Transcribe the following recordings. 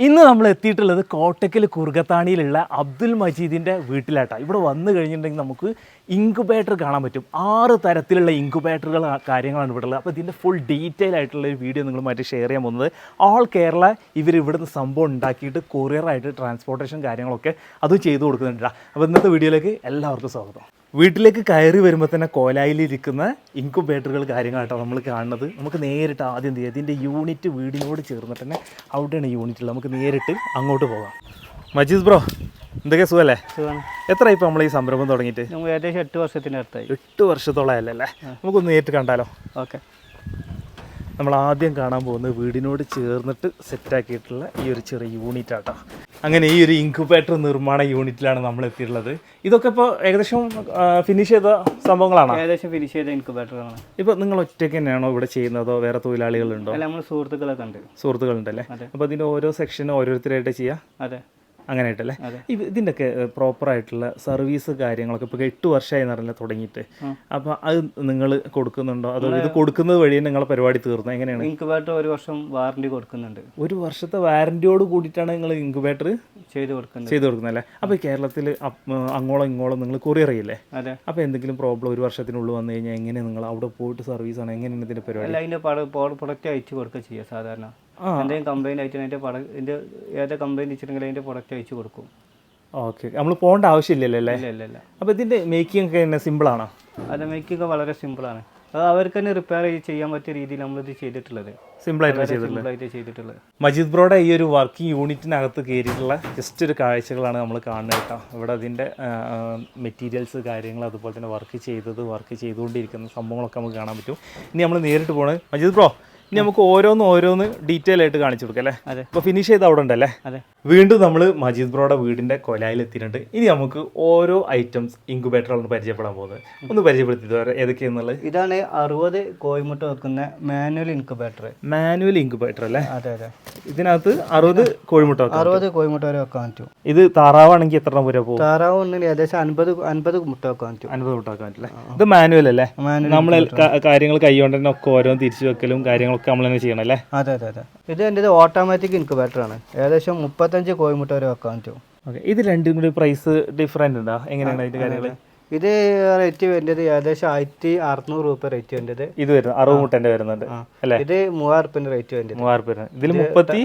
ഇന്ന് നമ്മൾ എത്തിയിട്ടുള്ളത് കോട്ടക്കൽ കുറുകത്താണിയിലുള്ള അബ്ദുൽ മജീദിന്റെ വീട്ടിലാട്ടാണ് ഇവിടെ വന്നു കഴിഞ്ഞിട്ടുണ്ടെങ്കിൽ നമുക്ക് ഇൻക്യുബേറ്റർ കാണാൻ പറ്റും. ആറ് തരത്തിലുള്ള ഇൻക്യുബേറ്ററുകൾ കാര്യങ്ങളാണ് ഇവിടെ ഉള്ളത്. അപ്പോൾ ഇതിന്റെ ഫുൾ ഡീറ്റെയിൽ ആയിട്ടുള്ള ഒരു വീഡിയോ നിങ്ങളുമായിട്ട് ഷെയർ ചെയ്യാൻ പോകുന്നത്. ഓൾ കേരള ഇവർ ഇവിടുന്ന് സംഭവം ഉണ്ടാക്കിയിട്ട് കൊറിയറായിട്ട് ട്രാൻസ്പോർട്ടേഷൻ കാര്യങ്ങളൊക്കെ അതും ചെയ്തു കൊടുക്കുന്നുണ്ട് അപ്പോൾ ഇന്നത്തെ വീഡിയോയിലേക്ക് എല്ലാവർക്കും സ്വാഗതം. വീട്ടിലേക്ക് കയറി വരുമ്പോൾ തന്നെ കോലായിലിരിക്കുന്ന ഇൻക്യുബേറ്ററുകൾ കാര്യങ്ങളായിട്ടാണ് നമ്മൾ കാണുന്നത്. നമുക്ക് നേരിട്ട് ആദ്യം എന്ത് ചെയ്യാം ഇതിന്റെ യൂണിറ്റ് വീടിനോട് ചേർന്നിട്ട് തന്നെ അവിടെയാണ് യൂണിറ്റ് ഉള്ളത്. നമുക്ക് നേരിട്ട് അങ്ങോട്ട് പോകാം. മജീദ് ബ്രോ എന്തൊക്കെ സുഖല്ലേ? എത്ര ഇപ്പം നമ്മൾ ഈ സംരംഭം തുടങ്ങിയിട്ട്? നമുക്ക് ഏകദേശം എട്ട് വർഷത്തിനടുത്തായി എട്ട് വർഷത്തോളമല്ലേ അല്ലേ? നമുക്കൊന്ന് നേരിട്ട് കണ്ടാലോ? ഓക്കെ. നമ്മൾ ആദ്യം കാണാൻ പോകുന്നത് വീടിനോട് ചേർന്നിട്ട് സെറ്റാക്കിയിട്ടുള്ള ഈ ഒരു ചെറിയ യൂണിറ്റ് ആട്ടോ. അങ്ങനെ ഈ ഒരു ഇൻക്യുബേറ്റർ നിർമ്മാണ യൂണിറ്റിലാണ് നമ്മൾ എത്തിയിട്ടുള്ളത് ഇതൊക്കെ ഇപ്പോൾ ഏകദേശം ഫിനിഷ് ചെയ്ത സംഭവങ്ങളാണ്? ഏകദേശം ഫിനിഷ് ചെയ്ത ഇൻക്യുബേറ്ററാണ് ഇപ്പോൾ നിങ്ങൾ ഒറ്റയ്ക്ക് തന്നെയാണോ ഇവിടെ ചെയ്യുന്നതോ വേറെ തൊഴിലാളികളുണ്ടോ? അല്ല നമ്മൾ സുഹൃത്തുക്കളൊക്കെ ഉണ്ട്. സുഹൃത്തുക്കളുണ്ടല്ലേ. അപ്പോൾ അതിന്റെ ഓരോ സെക്ഷനും ഓരോരുത്തരായിട്ട് ചെയ്യാം? അതെ. അങ്ങനെ ആയിട്ടല്ലേ അതെ. ഇത് ഇതിന്റെയൊക്കെ പ്രോപ്പർ ആയിട്ടുള്ള സർവീസ് കാര്യങ്ങളൊക്കെ ഇപ്പോൾ എട്ട് വർഷമായി നിറഞ്ഞ തുടങ്ങിയിട്ട്. അപ്പോൾ അത് നിങ്ങൾ കൊടുക്കുന്നുണ്ടോ? അതോ ഇത് കൊടുക്കുന്നത് വഴി നിങ്ങളെ പരിപാടി തീർന്നു? എങ്ങനെയാണ്? ഇൻക്യുബേറ്റർ ഒരു വർഷം വാറണ്ടി കൊടുക്കുന്നുണ്ട്. ഒരു വർഷത്തെ വാറണ്ടിയോട് കൂടിയിട്ടാണ് നിങ്ങൾ ഇൻക്യുബേറ്റർ ചെയ്ത് കൊടുക്കുന്നത്. ചെയ്ത് കൊടുക്കുന്നത് അപ്പോൾ കേരളത്തിൽ അങ്ങോളം ഇങ്ങോളം നിങ്ങൾ കൊറിയർ ചെയ്യില്ലേ? അപ്പോൾ എന്തെങ്കിലും പ്രോബ്ലം ഒരു വർഷത്തിനുള്ളിൽ വന്നു കഴിഞ്ഞാൽ എങ്ങനെ നിങ്ങൾ അവിടെ പോയിട്ട് സർവീസ് ആണ്? എങ്ങനെയാണ് ഇതിന്റെ പരിപാടി? അല്ല അതിന്റെ പ്രൊഡക്റ്റ് അയച്ചു കൊടുക്കുക ചെയ്യുക സാധാരണ. എന്തെങ്കിലും കംപ്ലൈന്റ് ആയിട്ട് അതിന്റെ പ്രൊഡക്റ്റ് ഏതാ കംപ്ലൈന്റ് വെച്ചിട്ടുണ്ടെങ്കിൽ അതിന്റെ പ്രൊഡക്റ്റ് അയച്ചു കൊടുക്കും. ഓക്കെ. നമ്മൾ പോകേണ്ട ആവശ്യമില്ലല്ലോ അല്ലേ? ഇല്ല ഇല്ല അപ്പോൾ ഇതിന്റെ മേക്കിംഗ് ഒക്കെ തന്നെ സിമ്പിളാണോ അത് മേക്കിംഗ് ഒക്കെ വളരെ സിമ്പിളാണ് അത് അവർക്ക് തന്നെ റിപ്പയർ ചെയ്യാൻ പറ്റിയ രീതിയിൽ നമ്മളിത് ചെയ്തിട്ടുള്ളത്. സിമ്പിളായിട്ട് സിമ്പിളായിട്ട് ചെയ്തിട്ടുള്ളത്. മജീദ് ബ്രോയുടെ ഈ ഒരു വർക്കിംഗ് യൂണിറ്റിനകത്ത് കയറിയിട്ടുള്ള ജസ്റ്റ് ഒരു കാഴ്ചകളാണ് നമ്മൾ കാണുന്നത് കേട്ടോ. ഇവിടെ അതിന്റെ മെറ്റീരിയൽസ് കാര്യങ്ങൾ അതുപോലെ തന്നെ വർക്ക് ചെയ്തത് വർക്ക് ചെയ്തുകൊണ്ടിരിക്കുന്ന സംഭവങ്ങളൊക്കെ നമുക്ക് കാണാൻ പറ്റും. ഇനി നമ്മൾ നേരിട്ട് പോകണത് മജീദ് ബ്രോ ഇനി നമുക്ക് ഓരോന്ന് ഓരോന്ന് ഡീറ്റെയിൽ ആയിട്ട് കാണിച്ചു കൊടുക്കാം അല്ലേ? അതെ. അപ്പോൾ ഫിനിഷ് ചെയ്ത് അവിടെ ഉണ്ടല്ലേ? വീണ്ടും നമ്മൾ മജീദ് ബ്രോയുടെ വീടിന്റെ കൊലായിൽ എത്തിയിട്ടുണ്ട് ഇനി നമുക്ക് ഓരോ ഐറ്റംസ് ഇൻക്യുബേറ്ററാണ് പരിചയപ്പെടാൻ പോകുന്നത്. ഒന്ന് പരിചയപ്പെടുത്തി ഏതൊക്കെയാന്നുള്ളത്? ഇതാണ് അറുപത് കോഴിമുട്ട വെക്കുന്ന മാനുവൽ ഇൻക്യുബേറ്റർ മാനുവൽ ഇൻക്യുബേറ്റർ അല്ലേ? അതെ അതെ. ഇതിനകത്ത് അറുപത് കോഴിമുട്ട അറുപത് കോഴിമുട്ട വരെ വെക്കാൻ പറ്റും. ഇത് താറാവാണെങ്കിൽ എത്ര എണ്ണം വരെ പോകും? താറാവ് ഏകദേശം അൻപത് അൻപത് മുട്ട വെക്കാൻ പറ്റും. അൻപത് മുട്ട വെക്കാൻ പറ്റില്ല ഇത് മാനുവൽ അല്ലേ? നമ്മൾ കാര്യങ്ങൾ കൈകൊണ്ട് തന്നെ ഒക്കെ ഓരോന്ന് തിരിച്ചു വെക്കലും കാര്യങ്ങളൊക്കെ നമ്മൾ തന്നെ ചെയ്യണം അല്ലേ? അതെ അതെ അതെ. ഇത് എന്റെ ഓട്ടോമാറ്റിക് ഇൻക്യുബേറ്റർ ആണ്. ഏകദേശം മുപ്പത്തഞ്ച് കോഴിമുട്ട വരെ വെക്കാൻ പറ്റും. ഓക്കെ ഇത് രണ്ടും കൂടി പ്രൈസ് ഡിഫറെന്റ് ഉണ്ടോ? എങ്ങനെയാണ് അതിന്റെ കാര്യങ്ങൾ ഇത് റേറ്റ് വരുന്നത് ഏകദേശം ആയിരത്തി അറുന്നൂറ് രൂപ റേറ്റ് വരുന്നത്. ഇത് വരുന്നത് അറുപത് മുട്ടന്റെ വരുന്നുണ്ട് അല്ലേ? ഇത് മൂവായിരം റുപ്യന്റെ റേറ്റ് വരുന്നത്. മൂവായിരം റുപ്യ ഇതിൽ മുപ്പത്തി?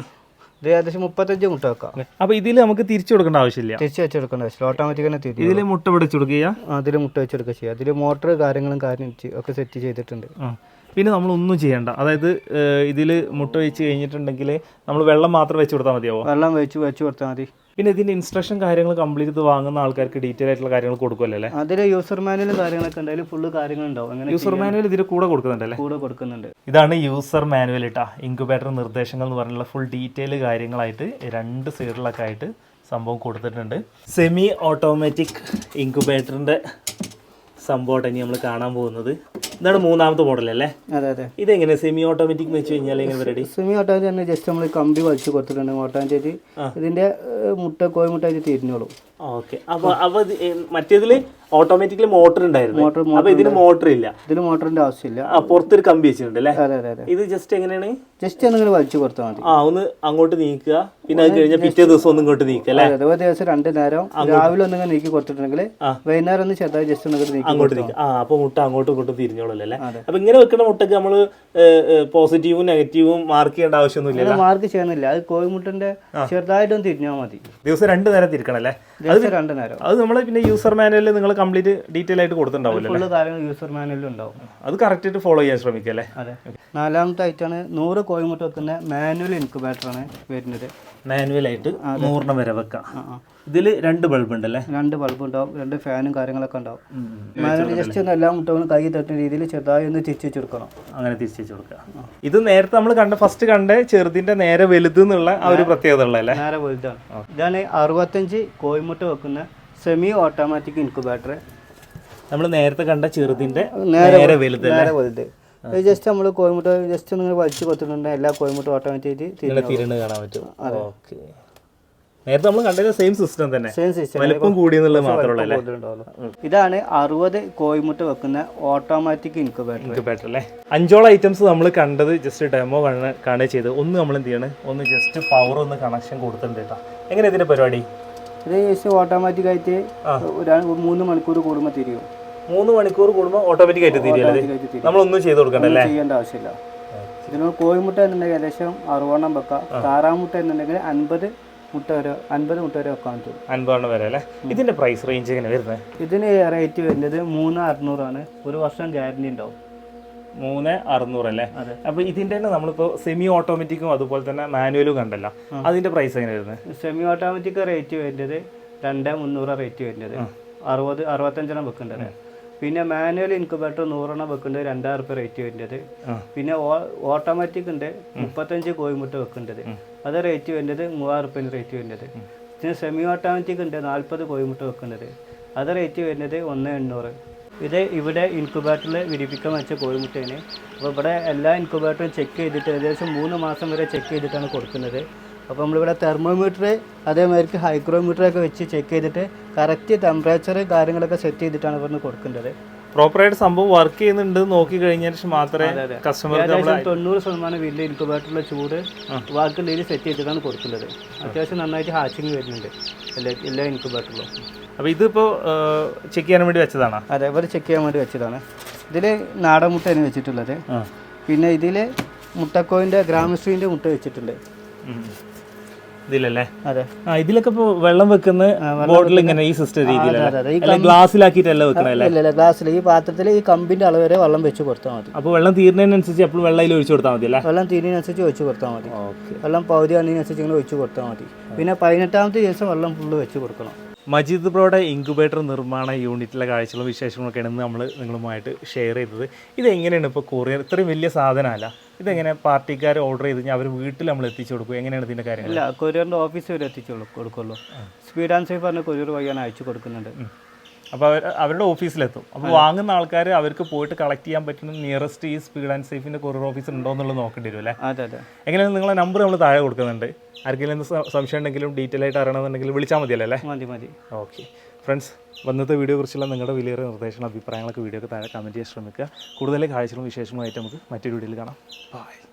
ഇത് ഏകദേശം മുപ്പത്തഞ്ച് മുട്ട വെക്കാം. അപ്പൊ ഇതിൽ നമുക്ക് തിരിച്ചു കൊടുക്കേണ്ട ആവശ്യമില്ല. തിരിച്ച് വെച്ചെടുക്കേണ്ട ആവശ്യമില്ല. ഓട്ടോമാറ്റിക് തന്നെ തിരിച്ചു ഇതിൽ മുട്ട പിടിച്ചു കൊടുക്കുക? അതിൽ മുട്ട വെച്ചെടുക്കുക ചെയ്യുക അതിൽ മോട്ടർ കാര്യങ്ങളും കാര്യം ഒക്കെ സെറ്റ് ചെയ്തിട്ടുണ്ട്. പിന്നെ നമ്മളൊന്നും ചെയ്യണ്ട. അതായത് ഇതിൽ മുട്ട വെച്ച് കഴിഞ്ഞിട്ടുണ്ടെങ്കിൽ നമ്മൾ വെള്ളം മാത്രം വെച്ച് കൊടുത്താൽ മതിയാവോ? വെള്ളം വെച്ച് വെച്ച് കൊടുത്താൽ മതി. പിന്നെ ഇതിന്റെ ഇൻസ്ട്രക്ഷൻ കാര്യങ്ങൾ കംപ്ലീറ്റ് ചെയ്ത് വാങ്ങുന്ന ആൾക്കാർക്ക് ഡീറ്റെയിൽ ആയിട്ടുള്ള കാര്യങ്ങൾ കൊടുക്കുമല്ലേ അതിൽ യൂസർ മാനുവൽ കാര്യങ്ങളൊക്കെ ഉണ്ടായാലും ഫുള്ള് കാര്യങ്ങളുണ്ടാവും. അങ്ങനെ യൂസർ മാനുവൽ ഇതിൽ കൂടെ കൊടുക്കുന്നുണ്ടല്ലേ കൂടെ കൊടുക്കുന്നുണ്ട്. ഇതാണ് യൂസർ മാനുവൽ ഇട്ടാ ഇൻക്യുബേറ്റർ നിർദ്ദേശങ്ങൾ എന്ന് പറഞ്ഞുള്ള ഫുൾ ഡീറ്റെയിൽ കാര്യങ്ങളായിട്ട് രണ്ട് സൈഡിലൊക്കെ ആയിട്ട് സംഭവം കൊടുത്തിട്ടുണ്ട്. സെമി ഓട്ടോമാറ്റിക് ഇൻക്യുബേറ്ററിന്റെ സംഭവമായിട്ട് ഇനി നമ്മൾ കാണാൻ പോകുന്നത്. ഇതാണ് മൂന്നാമത്തെ മോഡൽ അല്ലേ? അതെ അതെ. ഇത് എങ്ങനെ സെമി ഓട്ടോമാറ്റിക് വെച്ച് കഴിഞ്ഞാൽ എങ്ങനെ പരിപാടി സെമി ഓട്ടോമാറ്റിക് തന്നെ ജസ്റ്റ് നമ്മൾ കമ്പി വലിച്ചു കൊടുത്തിട്ടുണ്ട്. ഓട്ടോമാറ്റിക് ഇതിന്റെ മുട്ട കോഴിമുട്ട ആയിട്ട് തിരിഞ്ഞോളും. ഓക്കെ. അപ്പോൾ അപ്പോൾ മറ്റേതിൽ ഓട്ടോമാറ്റിക്കലി മോട്ടർ ഉണ്ടായിരുന്നു. മോട്ടർ അപ്പോൾ ഇതിന് മോട്ടർ ഇല്ല. ഇതിന് മോട്ടറിന്റെ ആവശ്യമില്ല. പുറത്തൊരു കമ്പി വെച്ചിട്ടുണ്ട് അല്ലേ? അതെ അതെ അതെ. ഇത് ജസ്റ്റ് എങ്ങനെയാണ്? ജസ്റ്റ് ഒന്നിങ്ങനെ വലിച്ചു കൊടുത്താൽ മതി. ആ ഒന്ന് അങ്ങോട്ട് നീക്കുക. പിന്നെ അത് കഴിഞ്ഞാൽ പിറ്റേ ദിവസം ഒന്ന് ഇങ്ങോട്ട് നീക്കുക അല്ലേ? അതെ ദിവസം രണ്ട് നേരം രാവിലെ ഒന്നിങ്ങനെ നീക്കി കൊടുത്തിട്ടുണ്ടെങ്കിൽ. വൈകുന്നേരം ഒന്ന് ചെറുതായി ജസ്റ്റ് ഒന്ന് അങ്ങോട്ട് നീക്കുക. ആ അപ്പൊ മുട്ട അങ്ങോട്ടും ഇങ്ങോട്ടും തിരിഞ്ഞോളല്ലേ അല്ലേ? അപ്പൊ ഇങ്ങനെ വെക്കുന്ന മുട്ടക്ക് നമ്മൾ പോസിറ്റീവും നെഗറ്റീവും മാർക്ക് ചെയ്യേണ്ട ആവശ്യമൊന്നുമില്ല മാർക്ക് ചെയ്യുന്നില്ല. അത് കോഴിമുട്ടന്റെ ചെറുതായിട്ടൊന്ന് തിരിഞ്ഞാൽ മതി. ദിവസം രണ്ട് നേരം തിരിക്കണം അല്ലേ? ദിവസം രണ്ട് നേരം. അത് നമ്മൾ പിന്നെ യൂസർ മാനുവലിൽ നിങ്ങൾ കംപ്ലീറ്റ് ഡീറ്റെയിൽ ആയിട്ട് കൊടുത്തിട്ടുണ്ടാവില്ല കാര്യങ്ങൾ യൂസർ മാനുവലിൽ ഉണ്ടാവും. അത് കറക്റ്റ് ആയിട്ട് ഫോളോ ചെയ്യാൻ ശ്രമിക്കുക അല്ലേ? അതെ. നാലാമത്തെ ആയിട്ടാണ് നൂറ് കോഴിമുട്ട വെക്കുന്ന മാനുവൽ ഇൻക്യുബേറ്റർ ആണ് വരുന്നത്. മാനുവൽ ആയിട്ട് നൂറിനം വരെ വെക്കാം. ഇതിൽ രണ്ട് ബൾബ് ഉണ്ടല്ലേ രണ്ട് ബൾബ് ഉണ്ടാവും രണ്ട് ഫാനും കാര്യങ്ങളൊക്കെ ഉണ്ടാവും. ജസ്റ്റ് ഒന്ന് എല്ലാ മുട്ടകളും കൈ തട്ടുന്ന രീതിയിൽ ചെറുതായി ഒന്ന് തിരിച്ചു വെച്ചെടുക്കണം അങ്ങനെ തിരിച്ചു വെച്ച് കൊടുക്കുക. ഇത് നേരത്തെ നമ്മൾ കണ്ട ഫസ്റ്റ് കണ്ട ചെറുതിന്റെ നേരെ വലുത് എന്നുള്ള ആ ഒരു പ്രത്യേകത ഉള്ളതല്ലേ നേരെ വലുതാണ്. ഇതാണ് അറുപത്തഞ്ച് കോയിമുട്ട വെക്കുന്ന സെമി ഓട്ടോമാറ്റിക് ഇൻക്യുബേറ്റർ നമ്മൾ നേരത്തെ കണ്ട ചെറുതിന്റെ നേരെ വലുത് നേരെ വലുത്. ജസ്റ്റ് നമ്മൾ കോഴിമുട്ട ജസ്റ്റ് ഒന്ന് വലിച്ചു കൊത്തിട്ടുണ്ടെങ്കിൽ എല്ലാ കോഴിമുട്ട ഓട്ടോമാറ്റിക് തിരിണ് കാണാൻ പറ്റും. ഓക്കെ. നേരത്തെ നമ്മൾ കണ്ടത് സെയിം സിസ്റ്റം തന്നെ. സെയിം സിസ്റ്റം വലിപ്പം കൂടിയെന്നുള്ളത് മാത്രമേ ഇതാണ് അറുപത് കോയിമുട്ട വെക്കുന്ന ഓട്ടോമാറ്റിക് ഇൻക്യുബേറ്റർ ഇൻക്യുബേറ്റർ അല്ലേ? അഞ്ചോളം ഐറ്റംസ് നമ്മൾ കണ്ടത് ജസ്റ്റ് ഡെമോ കാണുക ചെയ്ത് ഒന്ന് നമ്മൾ എന്ത് ചെയ്യണം? ഒന്ന് ജസ്റ്റ് പവർ ഒന്ന് കണക്ഷൻ കൊടുത്തിട്ടുണ്ട് കേട്ടോ. എങ്ങനെ ഇതിന്റെ പരിപാടി? ഇത് ജസ്റ്റ് ഓട്ടോമാറ്റിക് ആയിട്ട് മൂന്ന് മണിക്കൂർ കൂടുമ്പോൾ തിരിയും. മൂന്ന് മണിക്കൂർ കൂടുമ്പോൾ ഓട്ടോമാറ്റിക് ആയിട്ട് തിരിയല്ലേ തിരിയും. നമ്മളൊന്നും ചെയ്ത് കൊടുക്കണ്ടല്ലേ ചെയ്യേണ്ട ആവശ്യമില്ല. ഇതിനോട് കോഴിമുട്ട എന്നുണ്ടെങ്കിൽ ഏകദേശം അറുപണ്ണം വെക്കാം. താറാമുട്ട എന്നുണ്ടെങ്കിൽ അൻപത് മുട്ട വരെ അൻപത് മുട്ട വരെ വെക്കാൻ പറ്റും അൻപതെണ്ണം വരെ അല്ലേ? ഇതിന്റെ പ്രൈസ് റേഞ്ച് എങ്ങനെ വരുന്നത് ഇതിന് റേറ്റ് വരുന്നത് മൂന്ന് അറുന്നൂറാണ് ഒരു വർഷം ഗ്യാരണ്ടി ഉണ്ടാവും. മൂന്ന് അറുന്നൂറ് അല്ലേ. അപ്പൊ ഇതിന്റെ തന്നെ നമ്മളിപ്പോ സെമി ഓട്ടോമാറ്റിക്കും അതുപോലെ തന്നെ മാനുവലും കണ്ടല്ലോ. അതിന്റെ പ്രൈസ് എങ്ങനെ വരുന്നത് സെമി ഓട്ടോമാറ്റിക് റേറ്റ് വരുന്നത് രണ്ട് മുന്നൂറ് റേറ്റ് വരുന്നത്. അറുപത് അറുപത്തഞ്ചെണ്ണം വെക്കേണ്ടത് പിന്നെ മാനുവൽ ഇൻക്യുബേറ്റർ നൂറെണ്ണം വെക്കേണ്ടത് രണ്ടായിരം റുപ്യ റേറ്റ് വരുന്നത്. പിന്നെ ഓട്ടോമാറ്റിക് ഉണ്ട് മുപ്പത്തഞ്ച് കോഴിമുട്ട വെക്കേണ്ടത് അത് റേറ്റ് വരുന്നത് മൂവായിരം റുപ്യ റേറ്റ് വരുന്നത്. പിന്നെ സെമി ഓട്ടോമാറ്റിക് ഉണ്ട് നാൽപ്പത് കോഴിമുട്ട വെക്കേണ്ടത് അത് റേറ്റ് വരുന്നത് ഒന്ന് എണ്ണൂറ്. ഇത് ഇവിടെ ഇൻക്യുബേറ്ററിൽ വിരിപ്പിക്കാൻ വെച്ച കോഴിമുട്ടയാണ് അപ്പോൾ ഇവിടെ എല്ലാ ഇൻക്യുബേറ്ററും ചെക്ക് ചെയ്തിട്ട് ഏകദേശം മൂന്ന് മാസം വരെ ചെക്ക് ചെയ്തിട്ടാണ് കൊടുക്കുന്നത്. അപ്പോൾ നമ്മളിവിടെ തെർമോമീറ്റർ അതേമാതിരി ഹൈഗ്രോമീറ്റർ ഒക്കെ വെച്ച് ചെക്ക് ചെയ്തിട്ട് കറക്റ്റ് ടെമ്പറേച്ചർ കാര്യങ്ങളൊക്കെ സെറ്റ് ചെയ്തിട്ടാണ് ഇവിടുന്ന് കൊടുക്കേണ്ടത്. പ്രോപ്പറായിട്ട് സംഭവം വർക്ക് ചെയ്യുന്നുണ്ട് നോക്കി കഴിഞ്ഞാൽ മാത്രമേ കസ്റ്റമർ തൊണ്ണൂറ് ശതമാനം വലിയ ഇൻക്യുബേറ്ററിലെ ചൂട് വാക്കുള്ളിൽ സെറ്റ് ചെയ്തിട്ടാണ് കൊടുക്കുന്നത് അത്യാവശ്യം നന്നായിട്ട് ഹാച്ചിങ് വരുന്നുണ്ട് എല്ലാ എല്ലാ ഇൻക്യുബേറ്ററിലും അപ്പോൾ ഇതിപ്പോൾ ചെക്ക് ചെയ്യാൻ വേണ്ടി വെച്ചതാണ്? അതെ ഇവർ ചെക്ക് ചെയ്യാൻ വേണ്ടി വെച്ചതാണ്. ഇതിൽ നാടൻ മുട്ടയാണ് വെച്ചിട്ടുള്ളത്. പിന്നെ ഇതിൽ മുട്ടക്കോയിന്റെ ഗ്രാമശ്രീന്റെ മുട്ട വെച്ചിട്ടുണ്ട്. ഇതിലല്ലേ? ആ ഇതിലൊക്കെ ഇപ്പൊ വെള്ളം വെക്കുന്ന ബോട്ടിൽ ഇങ്ങനെ ഈ സിസ്റ്റം രീതിയിലല്ലേ? ഗ്ലാസ്സിലാക്കിയിട്ടല്ല വെക്കണല്ലേ ഗ്ലാസ്സിൽ ഈ പാത്രത്തിൽ ഈ കമ്പിന്റെ അളവ് വരെ വെള്ളം വെച്ച് കൊടുത്താൽ മതി. അപ്പൊ വെള്ളം തീരുന്നതിനനുസരിച്ച് എപ്പോഴും വെള്ളം ഒഴിച്ചു കൊടുത്താൽ മതി അല്ലേ? വെള്ളം തീരുന്നതിനനുസരിച്ച് ഒഴിച്ചു കൊടുത്താൽ മതി. വെള്ളം പകുതി വന്നതിനനുസരിച്ച് ഇങ്ങനെ ഒഴിച്ചു കൊടുത്താൽ മതി. പിന്നെ പതിനെട്ടാമത്തെ ദിവസം വെള്ളം ഫുള്ള് വെച്ച് കൊടുക്കണം. മജീദ് ബ്രോയുടെ ഇൻക്യുബേറ്റർ നിർമ്മാണ യൂണിറ്റിലെ കാഴ്ചകളും വിശേഷങ്ങളൊക്കെയാണ് ഇന്ന് നമ്മൾ നിങ്ങളുമായിട്ട് ഷെയർ ചെയ്തത്. ഇത് എങ്ങനെയാണ് ഇപ്പോൾ കൊറിയർ ഇത്രയും വലിയ സാധനമല്ല. ഇതെങ്ങനെ പാർട്ടിക്കാർ ഓർഡർ ചെയ്ത് കഴിഞ്ഞാൽ അവർ വീട്ടിൽ നമ്മൾ എത്തിച്ചു കൊടുക്കും? എങ്ങനെയാണ് ഇതിന്റെ കാര്യം ഇല്ല കൊറിയറിന്റെ ഓഫീസ് വരെ എത്തിച്ചു കൊടു- കൊടുക്കുള്ളൂ. സ്പീഡ് ആൻഡ് സേഫ് പറഞ്ഞ കൊറിയർ വഴിയാണ് അയച്ചു കൊടുക്കുന്നുണ്ട്. അപ്പോൾ അവർ അവരുടെ ഓഫീസിലെത്തും അപ്പോൾ വാങ്ങുന്ന ആൾക്കാർ അവർക്ക് പോയിട്ട് കളക്ട് ചെയ്യാൻ പറ്റുന്ന നിയറസ്റ്റ് ഈ സ്പീഡ് ആൻഡ് സേഫിന്റെ കൊറിയർ ഓഫീസ് ഉണ്ടോ എന്നുള്ളത് നോക്കേണ്ടി വരും അല്ലേ? അതെ അതെ. എങ്ങനെയാണ് നിങ്ങളെ നമ്പർ നമ്മൾ താഴെ കൊടുക്കുന്നുണ്ട്. ആർക്കെങ്കിലും സംശയം ഉണ്ടെങ്കിലും ഡീറ്റെയിൽ ആയിട്ട് അറിയണമെന്നുണ്ടെങ്കിൽ വിളിച്ചാൽ മതിയല്ലേ അല്ലേ? മതി മതി. ഓക്കെ ഫ്രണ്ട്സ് വന്നത്തെ വീഡിയോ കുറിച്ചുള്ള നിങ്ങളുടെ വിലയേറെ നിർദ്ദേശങ്ങളും അഭിപ്രായങ്ങളൊക്കെ വീഡിയോക്ക് താഴെ കമന്റ് ചെയ്യാൻ ശ്രമിക്കുക. കൂടുതൽ കാഴ്ചകളും വിശേഷങ്ങളുമായിട്ട് നമുക്ക് മറ്റൊരു വീഡിയോയിൽ കാണാം. ബൈ